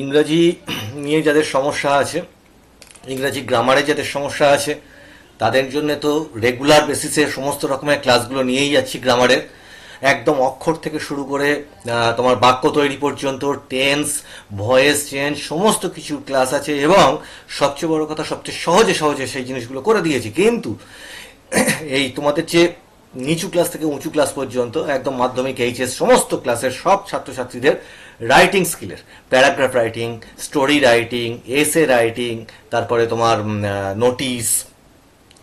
ইংরাজি নিয়ে যাদের সমস্যা আছে, ইংরাজি গ্রামারে যাদের সমস্যা আছে, তাদের জন্য তো রেগুলার বেসিসে সমস্ত রকমের ক্লাসগুলো নিয়েই যাচ্ছি গ্রামারের একদম অক্ষর থেকে শুরু করে তোমার বাক্য তৈরি পর্যন্ত টেন্স ভয়েস চেঞ্জ সমস্ত কিছু ক্লাস আছে এবং সবচেয়ে বড় কথা, সবচেয়ে সহজে সহজে সেই জিনিসগুলো করে দিয়েছি। কিন্তু এই তোমাদের যে নিচু ক্লাস থেকে উঁচু ক্লাস পর্যন্ত একদম মাধ্যমিক এইচএস সমস্ত ক্লাসের সব ছাত্রছাত্রীদের রাইটিং স্কিলের paragraph writing story writing essay writing তারপরে তোমার নোটিস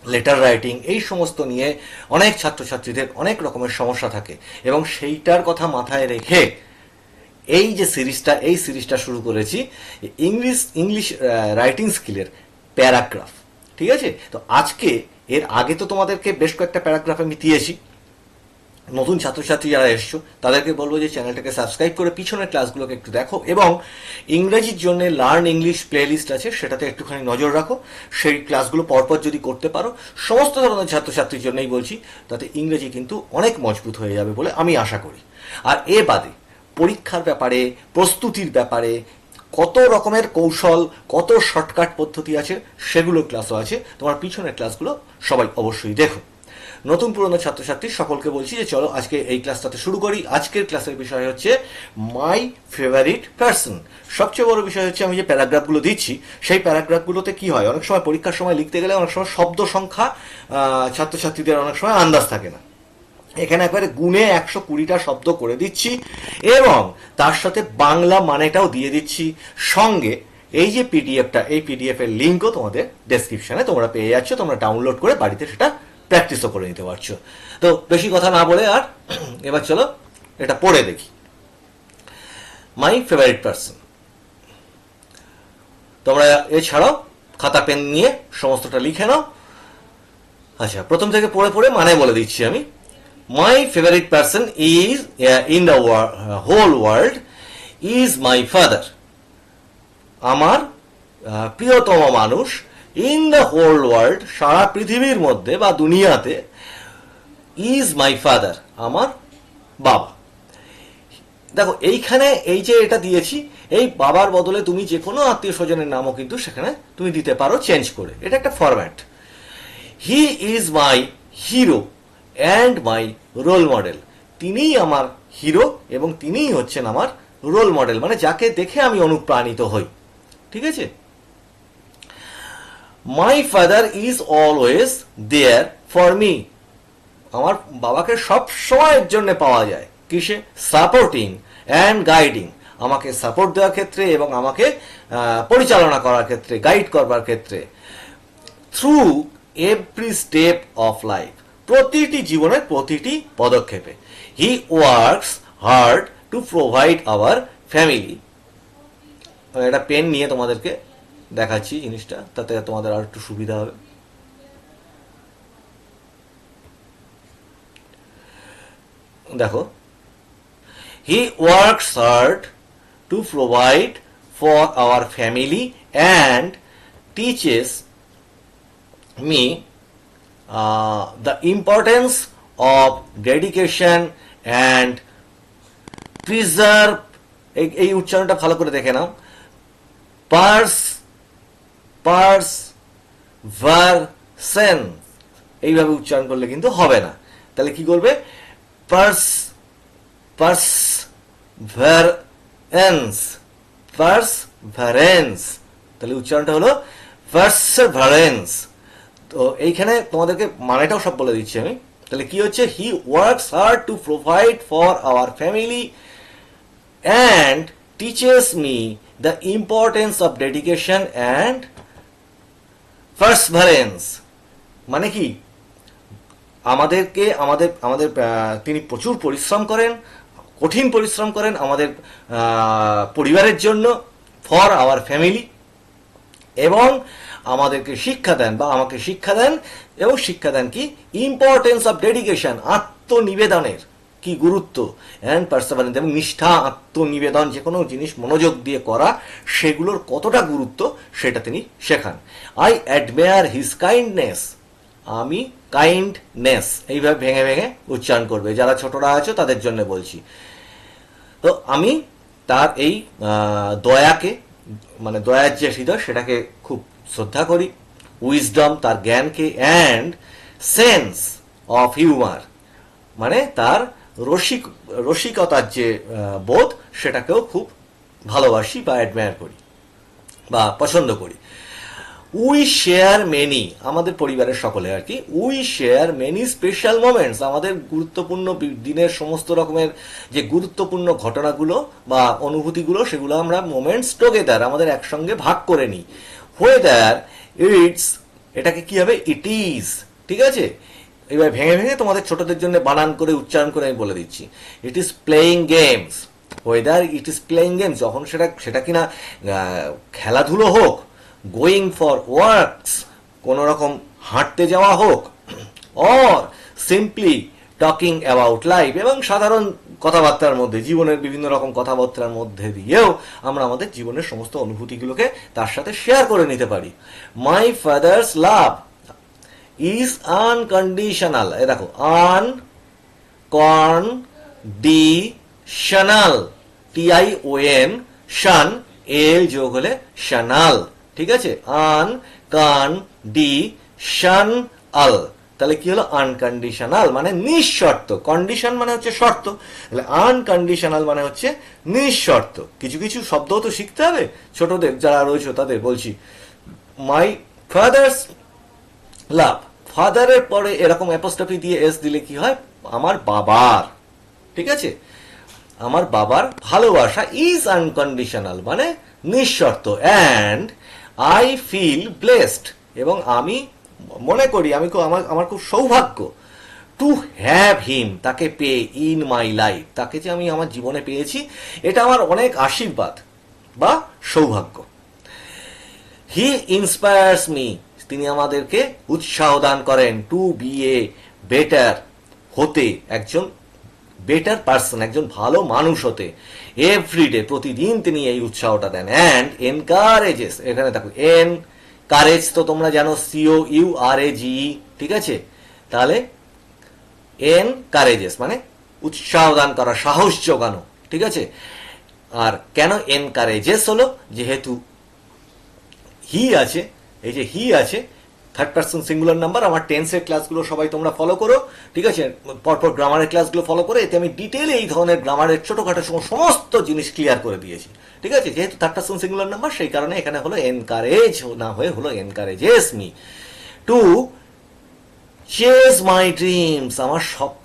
লেটার রাইটিং এই সমস্ত নিয়ে অনেক ছাত্রছাত্রীদের অনেক রকমের সমস্যা থাকে। এবং সেইটার কথা মাথায় রেখে এই যে সিরিজটা, এই সিরিজটা শুরু করেছি, ইংলিশ ইংলিশ রাইটিং স্কিলের প্যারাগ্রাফ। ঠিক আছে? তো আজকে এর আগে তো তোমাদেরকে বেশ কয়েকটা প্যারাগ্রাফ আমি দিয়েছি নতুন ছাত্রছাত্রী যারা এসছো, তাদেরকে বলব যে চ্যানেলটাকে সাবস্ক্রাইব করে পিছনের ক্লাসগুলোকে একটু দেখো এবং ইংরেজির জন্য লার্ন ইংলিশ প্লেলিস্ট আছে, সেটাতে একটুখানি নজর রাখো। সেই ক্লাসগুলো পরপর যদি করতে পারো, সমস্ত ধরনের ছাত্রছাত্রীর জন্যই বলছি, তাতে ইংরেজি কিন্তু অনেক মজবুত হয়ে যাবে বলে আমি আশা করি। আর এ বাদে পরীক্ষার ব্যাপারে, প্রস্তুতির ব্যাপারে কত রকমের কৌশল, কত শর্টকাট পদ্ধতি আছে, সেগুলো ক্লাসও আছে। তোমার পিছনের ক্লাসগুলো সবাই অবশ্যই দেখো। নতুন পুরনো ছাত্রছাত্রী সকলকে বলছি যে চলো আজকে এই ক্লাসটাতে শুরু করি। আজকের ক্লাসের বিষয় হচ্ছে মাই ফেভারিট পার্সন সবচেয়ে বড় বিষয় হচ্ছে আমি যে প্যারাগ্রাফগুলো দিচ্ছি, সেই প্যারাগ্রাফগুলোতে কি হয়? অনেক সময় পরীক্ষার সময় লিখতে গেলে অনেক সময় শব্দ সংখ্যা ছাত্রছাত্রীদের অনেক সময় আন্দাজ থাকে না। এখানে একবারে গুনে একশো কুড়িটা শব্দ করে দিচ্ছি, এবং তার সাথে বাংলা মানেটাও দিয়ে দিচ্ছি। সঙ্গে এই যে পিডিএফটা, এই পিডিএফ এর লিঙ্কও তোমাদের ডেসক্রিপশনে তোমরা পেয়ে যাচ্ছ, তোমরা ডাউনলোড করে বাড়িতে সেটা প্র্যাকটিসও করে নিতে পারছ। তো বেশি কথা না বলে আর এবার চলো এটা পড়ে দেখি। মাই ফেভারিট পার্সন তোমরা এছাড়াও খাতা, পেন নিয়ে সমস্তটা লিখে নাও। আচ্ছা প্রথম থেকে পড়ে পড়ে মানে বলে দিচ্ছি আমি। My favourite person is in the whole world is my father আমার আহ, প্রিয়তম মানুষ ইন দ্য হোল ওয়ার্ল্ড সারা পৃথিবীর মধ্যে বা দুনিয়াতে ইজ মাই ফাদার আমার বাবা। দেখো এইখানে এই যে এটা দিয়েছি এই বাবার বদলে তুমি যে কোনো আত্মীয় স্বজনের নামও কিন্তু সেখানে তুমি দিতে পারো চেঞ্জ করে। এটা একটা format he is my hero and my role model তিনিই আমার হিরো এবং তিনিই হচ্ছেন আমার রোল মডেল মানে যাকে দেখে আমি অনুপ্রাণিত হই। ঠিক আছে? My father is always there for me আমার বাবাকে সব সময়ের জন্য পাওয়া যায়। কিসে? সাপোর্টিং অ্যান্ড গাইডিং আমাকে সাপোর্ট দেওয়ার ক্ষেত্রে এবং আমাকে পরিচালনা করার ক্ষেত্রে গাইড করবার ক্ষেত্রে। Through every step of life প্রতিটি জীবনের প্রতিটি পদক্ষেপে। He works hard to provide our family একটা পেন নিয়ে তোমাদেরকে দেখাচ্ছি জিনিসটা, তাতে তোমাদের আর একটু সুবিধা হবে। দেখো। He works hard to provide for our family and teaches me uh, the importance of dedication and preserve এই উচ্চারণটা ভালো করে দেখে নাও। পার্স পার্স ভারসেন এইভাবে উচ্চারণ করলে কিন্তু হবে না। তাহলে কি করবে? Perse perseverance perseverance তাহলে উচ্চারণটা হলো পার্সভারেন্স তো এইখানে তোমাদেরকে মানেটাও সব বলে দিচ্ছি আমি। তাহলে কি হচ্ছে? He works hard to provide for our family and teaches me the importance of dedication and perseverance মানে কি? আমাদেরকে, আমাদের আমাদের তিনি প্রচুর পরিশ্রম করেন, কঠিন পরিশ্রম করেন আমাদের পরিবারের জন্য ফর আওয়ার ফ্যামিলি এবং আমাদেরকে শিক্ষা দেন বা আমাকে শিক্ষা দেন, এবং শিক্ষা দেন কি? ইম্পর্টেন্স অফ ডেডিকেশন আত্মনিবেদনের কি গুরুত্ব? অ্যান্ড পার্সোভারেন্স এবং নিষ্ঠা, আত্মনিবেদন, যে কোনো জিনিস মনোযোগ দিয়ে করা, সেগুলোর কতটা গুরুত্ব সেটা তিনি শেখান। আই অ্যাডমেয়ার হিজ কাইন্ডনেস আমি কাইন্ডনেস এইভাবে ভেঙে ভেঙে উচ্চারণ করবে। যারা ছোটরা আছো, তাদের জন্য বলছি। তো আমি তার এই দয়াকে মানে দয়ার যে হৃদয়, সেটাকে খুব শ্রদ্ধা করি উইজডম তার জ্ঞানকে অ্যান্ড সেন্স অফ হিউমার মানে তার রসিক, রসিকতার যে বোধ, সেটাকেও খুব ভালোবাসি বা অ্যাডমায়ার করি বা পছন্দ করি। উই শেয়ার মেনি আমাদের পরিবারের সকলে আর কি we share many special moments আমাদের গুরুত্বপূর্ণ দিনের সমস্ত রকমের যে গুরুত্বপূর্ণ ঘটনাগুলো বা অনুভূতিগুলো, সেগুলো আমরা মোমেন্টস টুগেদার আমাদের একসঙ্গে ভাগ করে নিই। হোয়েদার ইটস, এটাকে কি হবে? ইট ইজ ঠিক আছে? এবার ভেঙে ভেঙে তোমাদের ছোটদের জন্য বানান করে, উচ্চারণ করে আমি বলে দিচ্ছি। It is playing games whether it is playing games যখন সেটা সেটা কিনা খেলাধুলো হোক গোয়িং ফর ওয়ার্কস কোনো রকম হাঁটতে যাওয়া হোক or simply talking about life এবং সাধারণ কথাবার্তার মধ্যে, জীবনের বিভিন্ন রকম কথাবার্তার মধ্যে দিয়েও আমরা আমাদের জীবনের সমস্ত অনুভূতিগুলোকে তার সাথে শেয়ার করে নিতে পারি। My father's love is unconditional এ দেখো unconditional T I O N Shaan L যোগ হলে শানাল ঠিক আছে? আন কান ডি শান আল তাহলে কি হলো? আনকন্ডিশনাল মানে নিঃশর্ত। কন্ডিশন মানে হচ্ছে শর্ত। তাহলে আনকন্ডিশনাল মানে হচ্ছে নিঃশর্ত। কিছু কিছু শব্দও তো শিখতে হবে। ছোটদের যারা রয়েছে তাদের বলছি। মাই ফাদার্স লাভ ফাদারের পরে এরকম অ্যাপোস্ট্রফি দিয়ে এস দিলে কি হয়? আমার বাবার। ঠিক আছে? আমার বাবার ভালোবাসা ইজ আনকন্ডিশনাল মানে নিঃশর্ত। অ্যান্ড আই ফিল ব্লেসড এবং আমি মনে করি আমি আমার আমার খুব সৌভাগ্য টু হ্যাভ হিম তাকে পেয়ে ইন মাই লাইফ তাকে যে আমি আমার জীবনে পেয়েছি, এটা আমার অনেক আশীর্বাদ বা সৌভাগ্য। হি ইন্সপায়ার্স মি তিনি আমাদেরকে উৎসাহ দান করেন টু বি এ বেটার হতে, একজন বেটার পার্সন একজন ভালো মানুষ হতে। এভরিডে প্রতিদিন তিনি এই উৎসাহটা দেন। অ্যান্ড এনকারেজেস এখানে দেখো এন কারেজ তো তোমরা জানো সিও ইউ আর এ জি ঠিক আছে? তাহলে, এন কারেজেস মানে উৎসাহ দান করা, সাহস জোগানো, ঠিক আছে? আর কেন এন কারেজেস হলো? যেহেতু হি আছে, এই যে হি আছে থার্ড পার্সন সিঙ্গুলার নাম্বার আমার টেন্সের ক্লাসগুলো সবাই তোমরা ফলো করো, ঠিক আছে? পরপর গ্রামারের ক্লাসগুলো ফলো করে, এতে আমি ডিটেলে এই ধরনের গ্রামারের ছোটখাটো সমস্ত জিনিস ক্লিয়ার করে দিয়েছি। ঠিক আছে? যেহেতু থার্ড পার্সন সিঙ্গুলার নাম্বার সেই কারণে এখানে হলো এনকারেজ না হয়ে হলো encourages me to chase my dreams আমার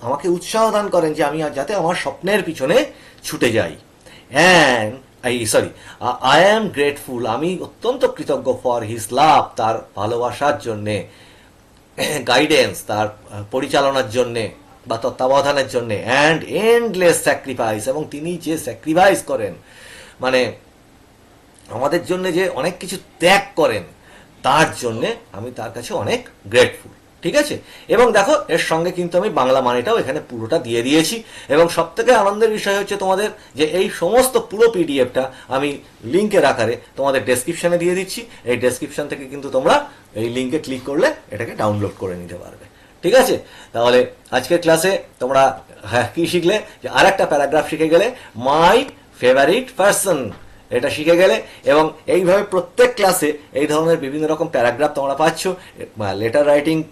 আমাকে উৎসাহ দান করেন যে আমি যাতে আমার স্বপ্নের পিছনে ছুটে যাই। And sorry I am grateful আমি অত্যন্ত কৃতজ্ঞ ফর হিজ লাভ তার ভালোবাসার জন্যে গাইডেন্স তার পরিচালনার জন্যে, বা তত্ত্বাবধানের জন্যে অ্যান্ড এন্ডলেস স্যাক্রিফাইস এবং তিনি যে স্যাক্রিফাইস করেন মানে আমাদের জন্য যে অনেক কিছু ত্যাগ করেন, তার জন্যে আমি তার কাছে অনেক গ্রেটফুল ঠিক আছে? এবং দেখো, এর সঙ্গে কিন্তু আমি বাংলা মানেটাও এখানে পুরোটা দিয়ে দিয়েছি। এবং সব থেকে আনন্দের বিষয় হচ্ছে তোমাদের যে এই সমস্ত পুরো পিডিএফটা আমি লিঙ্কের আকারে তোমাদের ডেসক্রিপশনে দিয়ে দিচ্ছি। এই ডেসক্রিপশন থেকে কিন্তু তোমরা এই লিঙ্কে ক্লিক করলে এটাকে ডাউনলোড করে নিতে পারবে। ঠিক আছে? তাহলে আজকের ক্লাসে তোমরা হ্যাঁ কী শিখলে? যে আর একটা প্যারাগ্রাফ শিখে গেলে মাই ফেভারিট পার্সন এটা শিখে গেলে এবং এইভাবে প্রত্যেক ক্লাসে এই ধরনের বিভিন্ন রকম প্যারাগ্রাফ তোমরা পাচ্ছ। লেটার রাইটিং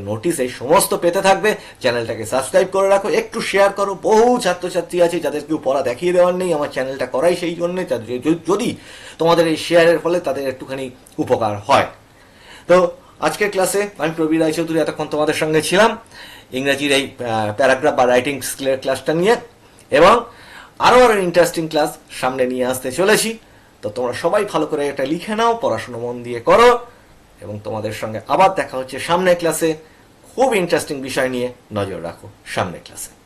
নোটিশ এই সমস্ত পেতে থাকবে। চ্যানেলটাকে সাবস্ক্রাইব করে রাখো, একটু শেয়ার করো। বহু ছাত্রছাত্রী আছে যাদের কেউ পড়া দেখিয়ে দেওয়ার নেই, আমার চ্যানেলটা করাই সেই জন্যে। যদি- যদি তোমাদের এই শেয়ারের ফলে তাদের একটুখানি উপকার হয়। তো, আজকের ক্লাসে আমি প্রবীর রায়চৌধুরী এতক্ষণ তোমাদের সঙ্গে ছিলাম। ইংরেজির এই প্যারাগ্রাফ বা রাইটিং স্কিলের ক্লাসটা নিয়ে। এবং আরও আরও ইন্টারেস্টিং ক্লাস সামনে নিয়ে আসতে চলেছি। তো তোমরা সবাই ভালো করে এটা লিখে নাও, পড়াশুনো মন দিয়ে করো, এবং তোমাদের সঙ্গে আবার দেখা হচ্ছে সামনে ক্লাসে খুব ইন্টারেস্টিং বিষয় নিয়ে নজর রাখো সামনে ক্লাসে